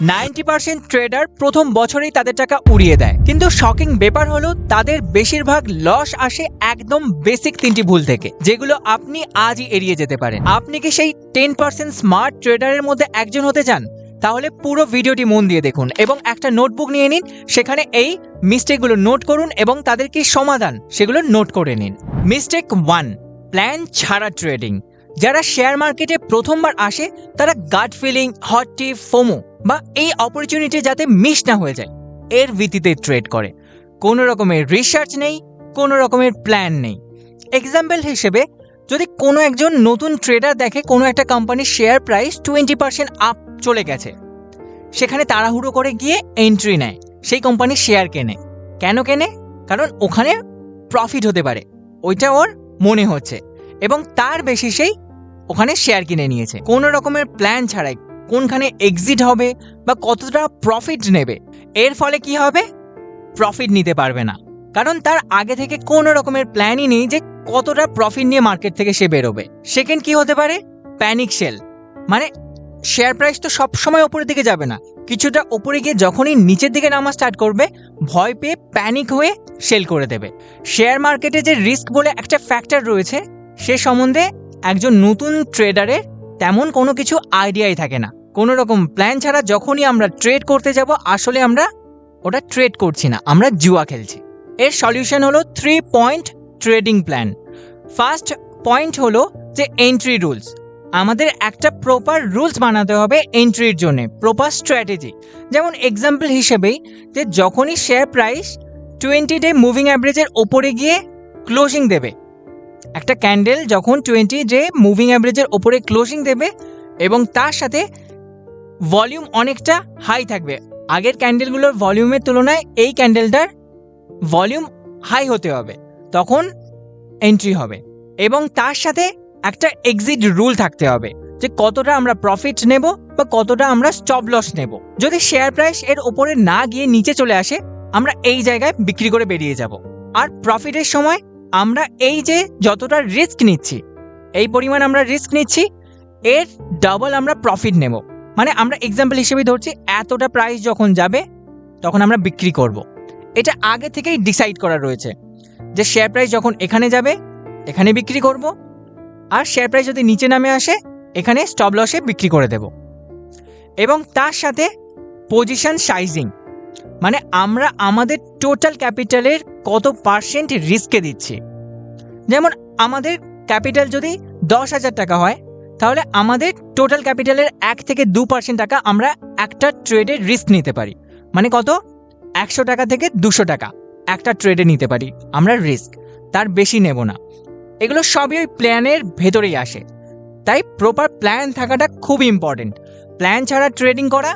Ninety percent tedder প্রথম বছরেই তাদের টাকা উড়িয়ে দেয়। কিন্তু শকিং ব্যাপার হলো, তাদের বেশিরভাগ লস আসে একদম বেসিক তিনটি ভুল থেকে, যেগুলো আপনি আজই এড়িয়ে যেতে পারেন। আপনি কি সেই টেন পার্সেন্ট স্মার্ট ট্রেডারের মধ্যে একজন হতে চান? তাহলে পুরো ভিডিওটি মন দিয়ে দেখুন এবং একটা নোটবুক নিয়ে নিন, সেখানে এই মিস্টেকগুলো নোট করুন এবং তাদের কি সমাধান সেগুলো নোট করে নিন। মিস্টেক ওয়ান, প্ল্যান ছাড়া ট্রেডিং। যারা শেয়ার মার্কেটে প্রথমবার আসে, তারা gut feeling, hot tip, FOMO. বা এই অপরচুনিটি যাতে মিস না হয়ে যায়, এর ভিত্তিতে ট্রেড করে। কোনো রকমের রিসার্চ নেই, কোনো রকমের প্ল্যান নেই। এক্সাম্পল হিসেবে, যদি কোনো একজন নতুন ট্রেডার দেখে কোনো একটা কোম্পানির share price twenty percent up চলে গেছে, সেখানে তাড়াহুড়ো করে গিয়ে এন্ট্রি নেয়, সেই কোম্পানির শেয়ার কেনে। কেন কেনে? কারণ ওখানে প্রফিট হতে পারে, ওইটা ওর মনে হচ্ছে, এবং তার বেসিসেই ওখানে শেয়ার কিনে নিয়েছে। কোনো রকমের প্ল্যান ছাড়াই কোনখানে এক্সিট হবে বা কতটা প্রফিট নেবে, এর ফলে কি হবে? প্রফিট নিতে পারবে না। কারণ তার আগে থেকে কোনো রকমের প্ল্যানই নেই যে কতটা প্রফিট নিয়ে মার্কেট থেকে সে বেরোবে। সেকেন্ড কি হতে পারে? প্যানিক সেল মানে শেয়ার প্রাইস তো সব সময় ওপরের দিকে যাবে না। কিছুটা ওপরে গিয়ে যখনই নিচের দিকে নামা স্টার্ট করবে, ভয় পেয়ে প্যানিক হয়ে সেল করে দেবে। শেয়ার মার্কেটে যে রিস্ক বলে একটা ফ্যাক্টর রয়েছে, সে সম্বন্ধে একজন নতুন ট্রেডারের তেমন কোনো কিছু আইডিয়াই থাকে না। কোনো রকম প্ল্যান ছাড়া যখনই আমরা ট্রেড করতে যাব, আসলে আমরা ওটা ট্রেড করছি না, আমরা জুয়া খেলছি। এর সলিউশন হলো three point trading plan first point হলো যে এন্ট্রি রুলস আমাদের একটা প্রপার রুলস বানাতে হবে এন্ট্রির জন্য প্রপার স্ট্র্যাটেজি যেমন এক্সাম্পল হিসেবেই যে যখনই share price twenty day moving অ্যাভারেজের ওপরে গিয়ে ক্লোজিং দেবে একটা ক্যান্ডেল যখন টোয়েন্টি ডে মুভিং অ্যাভারেজের ওপরে ক্লোজিং দেবে এবং তার সাথে ভলিউম অনেকটা হাই থাকবে। আগের ক্যান্ডেলগুলোর ভলিউমের তুলনায় এই ক্যান্ডেলটার ভলিউম হাই হতে হবে। তখন এন্ট্রি হবে এবং তার সাথে একটা এক্সিট রুল থাকতে হবে যে কতটা আমরা প্রফিট নেব বা কতটা আমরা স্টপ লস নেব। যদি শেয়ার প্রাইস এর ওপরে না গিয়ে নিচে চলে আসে, আমরা এই জায়গায় বিক্রি করে বেরিয়ে যাব। আর প্রফিটের সময় আমরা এই যে যতটা রিস্ক নিচ্ছি, এই পরিমাণ আমরা রিস্ক নিচ্ছি, এর ডাবল আমরা প্রফিট নেব। মানে আমরা এক্সাম্পল হিসেবে ধরছি, এতটা প্রাইস যখন যাবে, তখন আমরা বিক্রি করব। এটা আগে থেকেই ডিসাইড করা রয়েছে যে শেয়ার প্রাইস যখন এখানে যাবে, এখানে বিক্রি করব, আর শেয়ার প্রাইস যদি নিচে নামে আসে, এখানে স্টপ লসে বিক্রি করে দেব। এবং তার সাথে পজিশন সাইজিং মানে আমরা আমাদের টোটাল ক্যাপিটালের কত পার্সেন্ট রিস্কে দিচ্ছি? যেমন আমাদের ক্যাপিটাল যদি দশ হাজার টাকা হয়, তাহলে আমাদের টোটাল ক্যাপিটালের এক থেকে দু পার্সেন্ট টাকা আমরা একটা ট্রেডে রিস্ক নিতে পারি। মানে কত? একশো টাকা থেকে দুশো টাকা একটা ট্রেডে নিতে পারি আমরা রিস্ক তার বেশি নেব না। এগুলো সবই ওই প্ল্যানের ভেতরেই আসে। তাই প্রপার প্ল্যান থাকাটা খুব ইম্পর্টেন্ট প্ল্যান ছাড়া ট্রেডিং করা,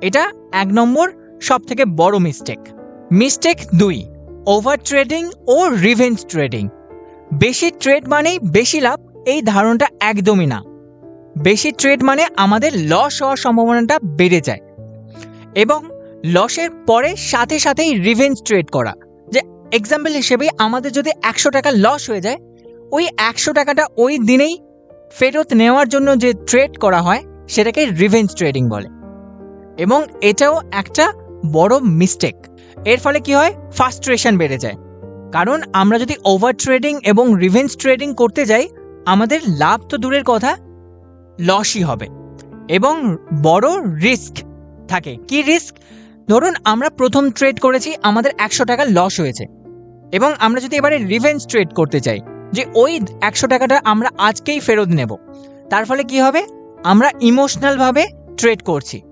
এটা এক নম্বর সব থেকে বড় মিস্টেক মিস্টেক দুই। ওভার ট্রেডিং ও রিভেঞ্জ ট্রেডিং বেশি ট্রেড মানেই বেশি লাভ, এই ধারণাটা একদমই না। বেশি ট্রেড মানে আমাদের লস হওয়ার সম্ভাবনাটা বেড়ে যায়। এবং লসের পরে সাথে সাথেই রিভেঞ্জ ট্রেড করা। যে এক্সাম্পল হিসেবে আমাদের যদি একশো টাকা লস হয়ে যায়, ওই একশো টাকাটা ওই দিনেই ফেরত নেওয়ার জন্য যে ট্রেড করা হয়, সেটাকে রিভেঞ্জ ট্রেডিং বলে। এবং এটাও একটা বড় মিস্টেক এর ফলে কি হয়? ফাস্ট্রেশন বেড়ে যায়। কারণ আমরা যদি ওভার ট্রেডিং এবং রিভেঞ্জ ট্রেডিং করতে যাই, আমাদের লাভ তো দূরের কথা লসই হবে। এবং বড় রিস্ক থাকে। কি রিস্ক ধরুন আমরা প্রথম ট্রেড করেছি, আমাদের একশো টাকা লস হয়েছে। এবং আমরা যদি এবারে রিভেঞ্জ ট্রেড করতে চাই যে ওই একশো টাকাটা আমরা আজকেই ফেরত নেব, তার ফলে কি হবে? আমরা ইমোশনালভাবে ট্রেড করছি।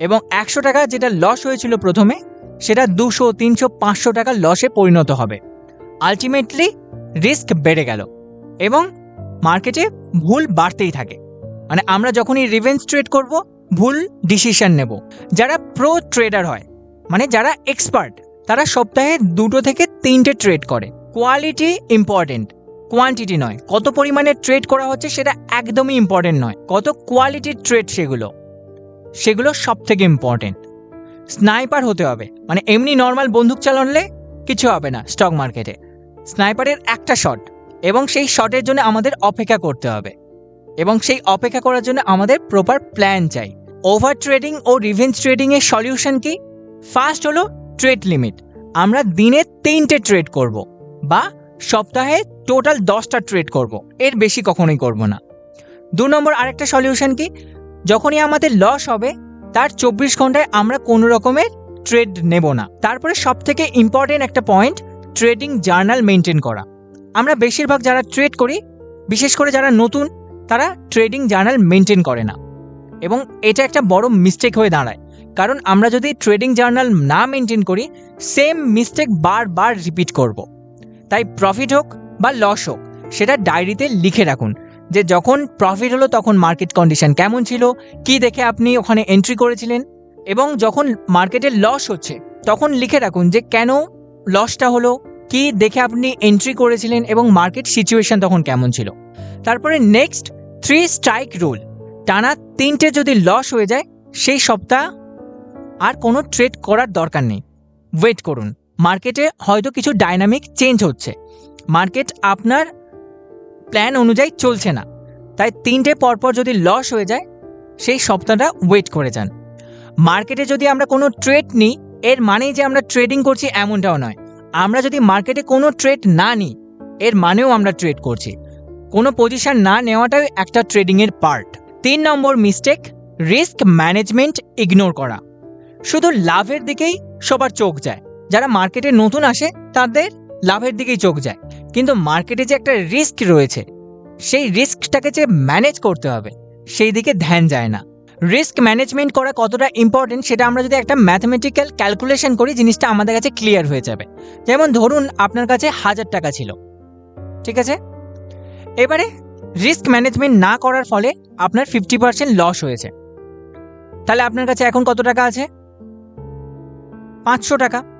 এবং একশো টাকা যেটা লস হয়েছিল প্রথমে সেটা দুশো, তিনশো, পাঁচশো টাকার লসে পরিণত হবে। আলটিমেটলি রিস্ক বেড়ে গেল এবং মার্কেটে ভুল বাড়তেই থাকে। মানে আমরা যখনই রিভেঞ্জ ট্রেড করব, ভুল ডিসিশন নেব। যারা প্রো ট্রেডার হয় মানে যারা এক্সপার্ট তারা সপ্তাহে দুটো থেকে তিনটে ট্রেড করে। কোয়ালিটি ইম্পর্টেন্ট কোয়ান্টিটি নয়। কত পরিমাণে ট্রেড করা হচ্ছে সেটা একদমই ইম্পর্টেন্ট নয়। কত কোয়ালিটির ট্রেড সেগুলো সেগুলো সব থেকে ইম্পর্টেন্ট স্নাইপার হতে হবে। মানে এমনি নর্মাল বন্দুক চালালে কিছু হবে না স্টক মার্কেটে স্নাইপারের একটা শট এবং সেই শটের জন্য আমাদের অপেক্ষা করতে হবে। এবং সেই অপেক্ষা করার জন্য আমাদের প্রপার প্ল্যান চাই। ওভার ট্রেডিং ও রিভেঞ্জ ট্রেডিং এর সলিউশন কি? ফার্স্ট হলো ট্রেড লিমিট আমরা দিনে তিনটে ট্রেড করব বা সপ্তাহে টোটাল দশটা ট্রেড করব। এর বেশি কখনোই করব না। দু নম্বর আরেকটা সলিউশন কি? যখনই আমাদের লস হবে তার চব্বিশ ঘন্টায় আমরা কোনো রকমের ট্রেড নেব না। তারপরে সব থেকে ইম্পর্টেন্ট একটা পয়েন্ট ট্রেডিং জার্নাল মেনটেন করা। আমরা বেশিরভাগ যারা ট্রেড করি, বিশেষ করে যারা নতুন, তারা ট্রেডিং জার্নাল মেনটেন করে না। এবং এটা একটা বড় মিস্টেক হয়ে দাঁড়ায়। কারণ আমরা যদি ট্রেডিং জার্নাল না মেনটেন করি সেম মিস্টেক বারবার রিপিট করব। তাই প্রফিট হোক বা লস হোক, সেটা ডায়েরিতে লিখে রাখুন। যে যখন প্রফিট হলো তখন মার্কেট কন্ডিশন কেমন ছিল, কি দেখে আপনি ওখানে এন্ট্রি করেছিলেন এবং যখন মার্কেটে লস হচ্ছে, তখন লিখে রাখুন যে কেন লসটা হলো, কি দেখে আপনি এন্ট্রি করেছিলেন এবং মার্কেট সিচুয়েশন তখন কেমন ছিল। তারপরে নেক্সট থ্রি স্ট্রাইক রুল টানা তিনটে যদি লস হয়ে যায়, সেই সপ্তাহ আর কোনো ট্রেড করার দরকার নেই। ওয়েট করুন মার্কেটে হয়তো কিছু ডাইনামিক চেঞ্জ হচ্ছে। মার্কেট আপনার প্ল্যান অনুযায়ী চলছে না। তাই তিনটে পরপর যদি লস হয়ে যায়, সেই সপ্তাহটা ওয়েট করে যান। মার্কেটে যদি আমরা কোনো ট্রেড নিই, এর মানেই যে আমরা ট্রেডিং করছি এমনটাও নয়। আমরা যদি মার্কেটে কোনো ট্রেড না নিই, এর মানেও আমরা ট্রেড করছি। কোনো পজিশন না নেওয়াটাই একটা ট্রেডিংয়ের পার্ট তিন নম্বর মিস্টেক রিস্ক ম্যানেজমেন্ট ইগনোর করা। শুধু লাভের দিকেই সবার চোখ যায়। যারা মার্কেটে নতুন আসে, তাদের লাভের দিকেই চোখ যায়। কিন্তু মার্কেটে যে একটা রিস্ক রয়েছে, সেই রিস্কটাকে যে ম্যানেজ করতে হবে, সেই দিকে ধ্যান যায় না। রিস্ক ম্যানেজমেন্ট করা কতটা ইম্পর্টেন্ট সেটা আমরা যদি একটা ম্যাথমেটিক্যাল ক্যালকুলেশন করি, জিনিসটা আমাদের কাছে ক্লিয়ার হয়ে যাবে। যেমন ধরুন, আপনার কাছে হাজার টাকা ছিল, ঠিক আছে? এবারে রিস্ক ম্যানেজমেন্ট না করার ফলে আপনার ফিফটি পার্সেন্ট লস হয়েছে। তাহলে আপনার কাছে এখন কত টাকা আছে? পাঁচশো টাকা।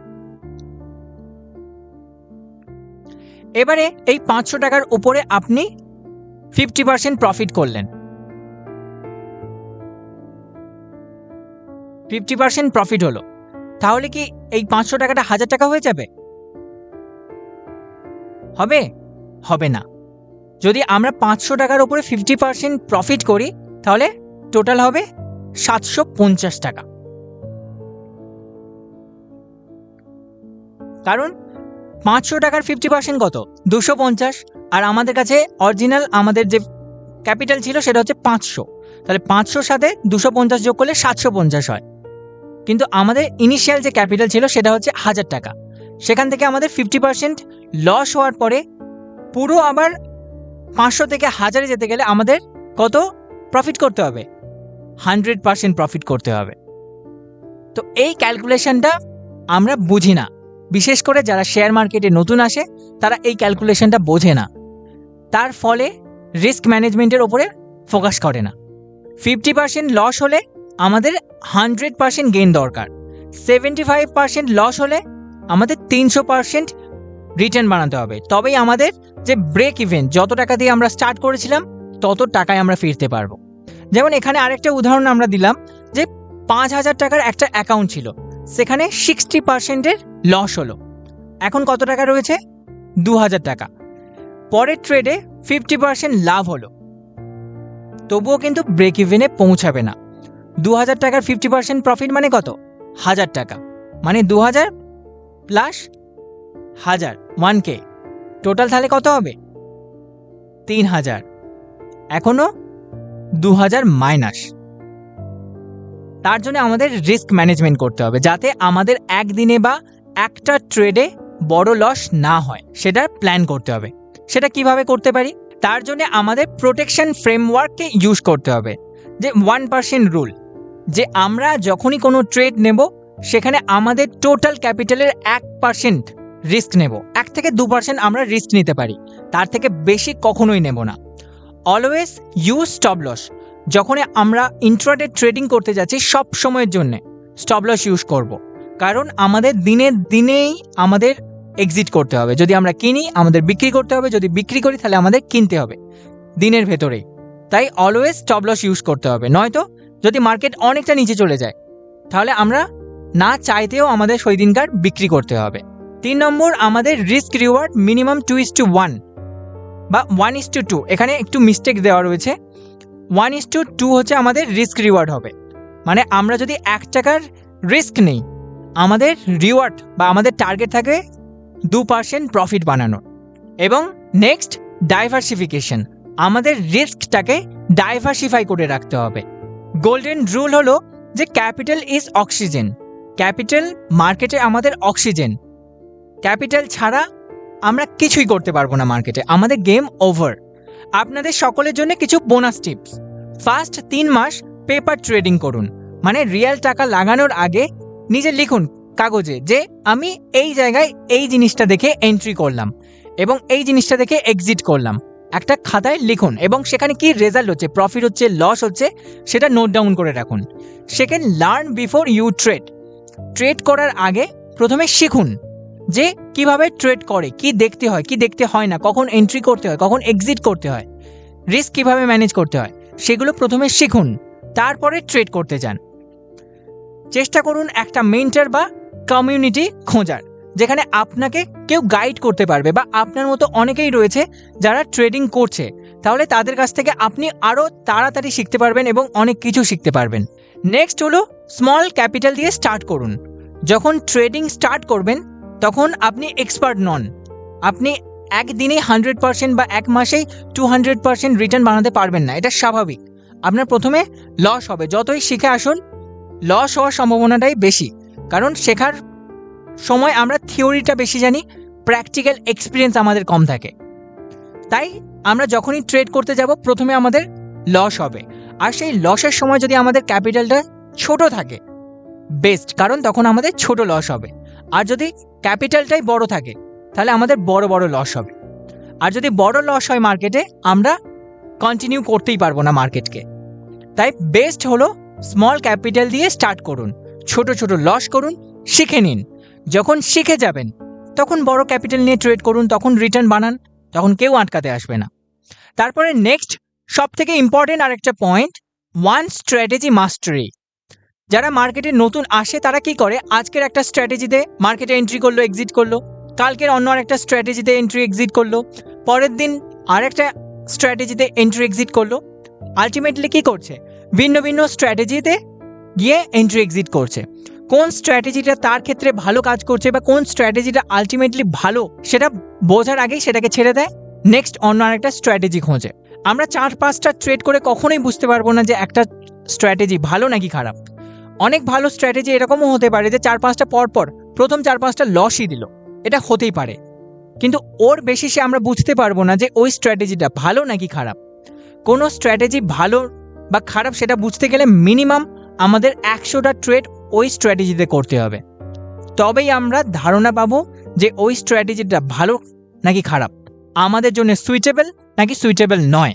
এবারে এই পাঁচশো টাকার উপরে আপনি ফিফটি পার্সেন্ট প্রফিট করলেন। ফিফটি পার্সেন্ট প্রফিট হলো। তাহলে কি এই পাঁচশো টাকাটা হাজার টাকা হয়ে যাবে? হবে? হবে না। যদি আমরা পাঁচশো টাকার উপরে ফিফটি পার্সেন্ট প্রফিট করি, তাহলে টোটাল হবে সাতশো পঞ্চাশ টাকা। কারণ পাঁচশো টাকার ফিফটি পার্সেন্ট কত? দুশো পঞ্চাশ। আর আমাদের কাছে অরিজিনাল আমাদের যে ক্যাপিটাল ছিল সেটা হচ্ছে পাঁচশো। তাহলে পাঁচশোর সাথে দুশো পঞ্চাশ যোগ করলে সাতশো পঞ্চাশ হয়। কিন্তু আমাদের ইনিশিয়াল যে ক্যাপিটাল ছিল সেটা হচ্ছে হাজার টাকা। সেখান থেকে আমাদের ফিফটি পার্সেন্ট লস হওয়ার পরে পুরো আবার পাঁচশো থেকে হাজারে যেতে গেলে আমাদের কত? প্রফিট করতে হবে। হান্ড্রেড পার্সেন্ট প্রফিট করতে হবে। তো এই ক্যালকুলেশনটা আমরা বুঝি না। বিশেষ করে যারা শেয়ার মার্কেটে নতুন আসে, তারা এই ক্যালকুলেশনটা বোঝে না। তার ফলে রিস্ক ম্যানেজমেন্টের ওপরে ফোকাস করে না। ফিফটি পার্সেন্ট লস হলে আমাদের হান্ড্রেড পার্সেন্ট গেইন দরকার। সেভেন্টি ফাইভ পার্সেন্ট লস হলে আমাদের তিনশো পার্সেন্ট রিটার্ন বানাতে হবে। তবেই আমাদের যে ব্রেক ইভেন্ট যত টাকা দিয়ে আমরা স্টার্ট করেছিলাম, তত টাকায় আমরা ফিরতে পারব। যেমন এখানে আরেকটা উদাহরণ আমরা দিলাম যে পাঁচ হাজার টাকার একটা অ্যাকাউন্ট ছিল। সেখানে সিক্সটি পার্সেন্টের লস হলো। এখন কত টাকা রয়েছে? দু হাজার টাকা। পরের ট্রেডে ফিফটি পার্সেন্ট লাভ হলো। তবুও কিন্তু ব্রেক ইভেনে পৌঁছাবে না। দু হাজার টাকার ফিফটি পার্সেন্ট প্রফিট মানে কত? হাজার টাকা। মানে দু হাজার প্লাস হাজার ওয়ান কে টোটাল তাহলে কত হবে? তিন হাজার এখনও দু হাজার মাইনাস তার জন্য আমাদের রিস্ক ম্যানেজমেন্ট করতে হবে, যাতে আমাদের একদিনে বা একটা ট্রেডে বড় লস না হয়, সেটার প্ল্যান করতে হবে। সেটা কীভাবে করতে পারি? তার জন্য আমাদের প্রোটেকশন ফ্রেমওয়ার্ককে ইউজ করতে হবে। যে ওয়ান পার্সেন্ট রুল যে আমরা যখনই কোনো ট্রেড নেব, সেখানে আমাদের টোটাল ক্যাপিটালের এক পার্সেন্ট রিস্ক নেব। এক থেকে দু পার্সেন্ট আমরা রিস্ক নিতে পারি, তার থেকে বেশি কখনোই নেব না। অলওয়েজ ইউজ স্টপ লস যখনই আমরা ইন্ট্রাডে ট্রেডিং করতে যাচ্ছি সব সময়ের জন্যে স্টপ লস ইউজ করব। কারণ আমাদের দিনের দিনেই আমাদের এক্সিট করতে হবে। যদি আমরা কিনি, আমাদের বিক্রি করতে হবে। যদি বিক্রি করি, তাহলে আমাদের কিনতে হবে। দিনের ভেতরেই। তাই অলওয়েজ স্টপ লস ইউজ করতে হবে। নয়তো যদি মার্কেট অনেকটা নিচে চলে যায়, তাহলে আমরা না চাইতেও আমাদের সেই দিনকার বিক্রি করতে হবে। তিন নম্বর, আমাদের risk reward minimum two is to one বা ওয়ান ইস টু টু এখানে একটু মিস্টেক দেওয়া রয়েছে। ওয়ান ইস টু টু হচ্ছে আমাদের রিস্ক রিওয়ার্ড হবে। মানে আমরা যদি এক টাকার রিস্ক নেই আমাদের রিওয়ার্ড বা আমাদের টার্গেট থাকে দু পার্সেন্ট প্রফিট বানানোর। এবং নেক্সট ডাইভার্সিফিকেশন আমাদের রিস্কটাকে ডাইভার্সিফাই করে রাখতে হবে। গোল্ডেন রুল হলো যে ক্যাপিটাল ইজ অক্সিজেন ক্যাপিটাল মার্কেটে আমাদের অক্সিজেন ক্যাপিটাল ছাড়া আমরা কিছুই করতে পারব না মার্কেটে আমাদের গেম ওভার আপনাদের সকলের জন্য কিছু বোনাস টিপস ফার্স্ট তিন মাস পেপার ট্রেডিং করুন। মানে রিয়েল টাকা লাগানোর আগে নিজে লিখুন কাগজে যে আমি এই জায়গায় এই জিনিসটা দেখে এন্ট্রি করলাম এবং এই জিনিসটা দেখে এক্সিট করলাম। একটা খাতায় লিখুন এবং সেখানে কি রেজাল্ট হচ্ছে প্রফিট হচ্ছে লস হচ্ছে, সেটা নোট ডাউন করে রাখুন। Second learn before you trade trade করার আগে প্রথমে শিখুন যে কীভাবে ট্রেড করে, কি দেখতে হয়, কি দেখতে হয় না, কখন এন্ট্রি করতে হয়, কখন এক্সিট করতে হয় রিস্ক কীভাবে ম্যানেজ করতে হয়, সেগুলো প্রথমে শিখুন, তারপরে ট্রেড করতে যান। চেষ্টা করুন একটা মেন্টার বা কমিউনিটি খোঁজার, যেখানে আপনাকে কেউ গাইড করতে পারবে বা আপনার মতো অনেকেই রয়েছে যারা ট্রেডিং করছে। তাহলে তাদের কাছ থেকে আপনি আরও তাড়াতাড়ি শিখতে পারবেন এবং অনেক কিছু শিখতে পারবেন। নেক্সট হলো স্মল ক্যাপিটাল দিয়ে স্টার্ট করুন। যখন ট্রেডিং স্টার্ট করবেন, তখন আপনি এক্সপার্ট নন। আপনি একদিনে হান্ড্রেড পার্সেন্ট বা এক মাসেই টু হান্ড্রেড পার্সেন্ট রিটার্ন বানাতে পারবেন না, এটা স্বাভাবিক। আপনার প্রথমে লস হবে, যতই শিখে আসুন লস হওয়ার সম্ভাবনাটাই বেশি। কারণ শেখার সময় আমরা থিওরিটা বেশি জানি প্র্যাকটিক্যাল এক্সপিরিয়েন্স আমাদের কম থাকে। তাই আমরা যখনই ট্রেড করতে যাব, প্রথমে আমাদের লস হবে। আর সেই লসের সময় যদি আমাদের ক্যাপিটালটা ছোট থাকে বেস্ট কারণ তখন আমাদের ছোট লস হবে। আর যদি ক্যাপিটালটাই বড় থাকে, তাহলে আমাদের বড় বড় লস হবে। আর যদি বড় লস হয় মার্কেটে আমরা কন্টিনিউ করতেই পারব না মার্কেটকে তাই বেস্ট হলো স্মল ক্যাপিটাল দিয়ে স্টার্ট করুন। ছোট ছোট লস করুন, শিখে নিন। যখন শিখে যাবেন, তখন বড় ক্যাপিটাল নিয়ে ট্রেড করুন, তখন রিটার্ন বানান, তখন কেউ আটকাতে আসবে না। তারপরে নেক্সট সব থেকে ইম্পর্টেন্ট আরেকটা পয়েন্ট ওয়ান স্ট্র্যাটেজি মাস্টারি যারা মার্কেটে নতুন আসে, তারা কি করে? আজকের একটা স্ট্র্যাটেজিতে মার্কেটে এন্ট্রি করল এক্সিট করল। কালকের অন্য আরেকটা স্ট্র্যাটেজিতে এন্ট্রি এক্সিট করল। পরের দিন আরেকটা স্ট্র্যাটেজিতে এন্ট্রি এক্সিট করল। আলটিমেটলি কি করছে? ভিন্ন ভিন্ন স্ট্র্যাটেজিতে গিয়ে এন্ট্রি এক্সিট করছে। কোন স্ট্র্যাটেজিটা তার ক্ষেত্রে ভালো কাজ করছে বা কোন স্ট্র্যাটেজিটা আলটিমেটলি ভালো, সেটা বোঝার আগেই সেটাকে ছেড়ে দেয়। নেক্সট অন্য আরেকটা স্ট্র্যাটেজি খোঁজে। আমরা চার পাঁচটা ট্রেড করে কখনোই বুঝতে পারব না যে একটা স্ট্র্যাটেজি ভালো নাকি খারাপ। অনেক ভালো স্ট্র্যাটেজি এরকমও হতে পারে যে চার পাঁচটা পর পর প্রথম চার পাঁচটা লসই দিল। এটা হতেই পারে। কিন্তু ওর বেশি সে আমরা বুঝতে পারব না যে ওই স্ট্র্যাটেজিটা ভালো নাকি খারাপ। কোনো স্ট্র্যাটেজি ভালো বা খারাপ সেটা বুঝতে গেলে মিনিমাম আমাদের একশোটা ট্রেড ওই স্ট্র্যাটেজিতে করতে হবে। তবেই আমরা ধারণা পাবো যে ওই স্ট্র্যাটেজিটা ভালো নাকি খারাপ। আমাদের জন্য সুইচেবল নাকি সুইচেবল নয়।